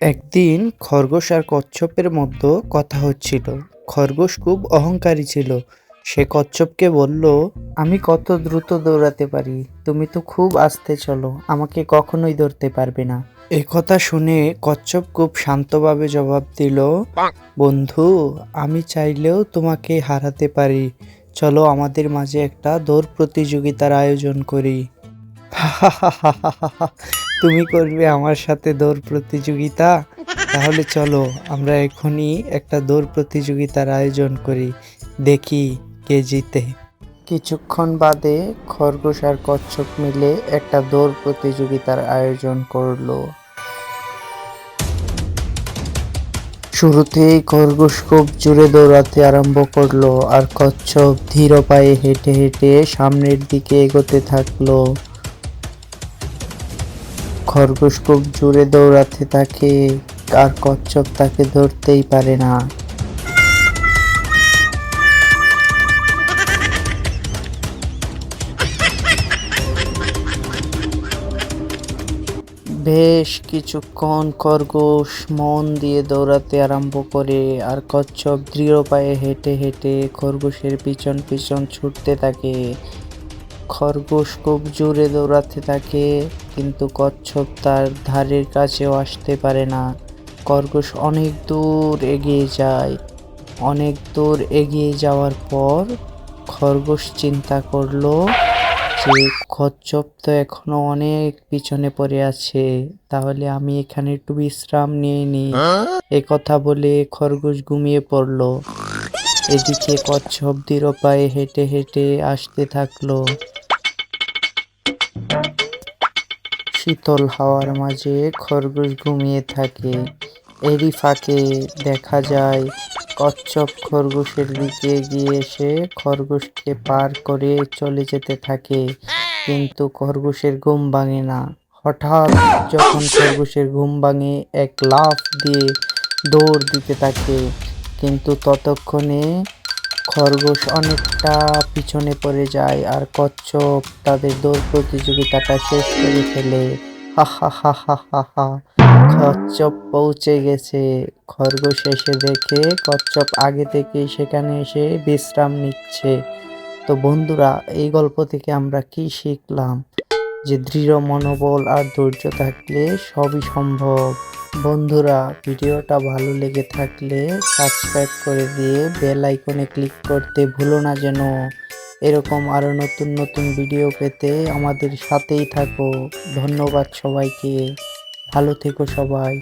একদিন খরগোশ আর কচ্ছপের মধ্যে কথা হচ্ছিল। খরগোশ খুব অহংকারী ছিল। সে কচ্ছপকে বলল, আমি কত দ্রুত দৌড়াতে পারি। তুমি তো খুব আস্তে চলো। আমাকে কখনোই ধরতে পারবে না। এ কথা শুনে কচ্ছপ খুব শান্তভাবে জবাব দিল, বন্ধু, আমি চাইলেও তোমাকে হারাতে পারি। চলো আমাদের মাঝে একটা দৌড় প্রতিযোগিতার আয়োজন করি। তুমি করবে আমার সাথে দৌড় প্রতিযোগিতা? তাহলে চলো, আমরা এখনই একটা দৌড় প্রতিযোগিতার আয়োজন করি। দেখি কে জিতে। কিছুক্ষণ বাদে খরগোশ আর কচ্ছপ মিলে একটা দৌড় প্রতিযোগিতার আয়োজন করল। শুরুতেই খরগোশ খুব জোরে দৌড়াতে আরম্ভ করল আর কচ্ছপ ধীর পায়ে হেঁটে হেঁটে সামনের দিকে এগোতে থাকল। খরগোশ খুব জোরে দৌড়াতে থাকে, আর কচ্ছপ তাকে ধরতেই পারে না। বেশ কিছুক্ষণ খরগোশ মন দিয়ে দৌড়াতে আরম্ভ করে, আর কচ্ছপ দৃঢ় পায়ে হেঁটে হেঁটে খরগোশের পিছন পিছন ছুটতে থাকে। খরগোশ খুব জোরে দৌড়াতে থাকে, কিন্তু কচ্ছপ তার ধারের কাছেও আসতে পারে না। খরগোশ অনেক দূর এগিয়ে যায়। অনেক দূর এগিয়ে যাওয়ার পর খরগোশ চিন্তা করল যে, কচ্ছপ তো এখনও অনেক পিছনে পড়ে আছে, তাহলে আমি এখানে একটু বিশ্রাম নিয়ে নিই এ কথা বলে খরগোশ ঘুমিয়ে পড়ল। এদিকে কচ্ছপ দৃঢ় পায়ে হেঁটে হেঁটে আসতে থাকল। শীতল হাওয়ার মাঝে খরগোশ ঘুমিয়ে থাকে। এরই ফাঁকে দেখা যায়, কচ্ছপ খরগোশের দিকে গিয়ে এসে খরগোশকে পার করে চলে যেতে থাকে। কিন্তু খরগোশের ঘুম ভাঙে না। হঠাৎ যখন খরগোশের ঘুম ভাঙে, এক লাফ দিয়ে দৌড় দিতে থাকে। কিন্তু ততক্ষণে খরগোশ অনেকটা পিছনে পড়ে যায় আর কচ্ছপ তাদের দৌড় প্রতিযোগিতাটা শেষ করে ফেলে। হা হা হা হা হা হা। কচ্ছপ পৌঁছে গেছে। খরগোশ এসে দেখে কচ্ছপ আগে থেকেই সেখানে এসে বিশ্রাম নিচ্ছে। তো বন্ধুরা, এই গল্প থেকে আমরা কি শিখলাম? যে দৃঢ় মনোবল আর ধৈর্য থাকলে সবই সম্ভব। বন্ধুরা, ভিডিওটা ভালো লেগে থাকলে সাবস্ক্রাইব করে দিয়ে বেল আইকনে ক্লিক করতে ভুলো না যেন। এরকম আরও নতুন নতুন ভিডিও পেতে আমাদের সাথেই থাকো। ধন্যবাদ সবাইকে। ভালো থেকো সবাই।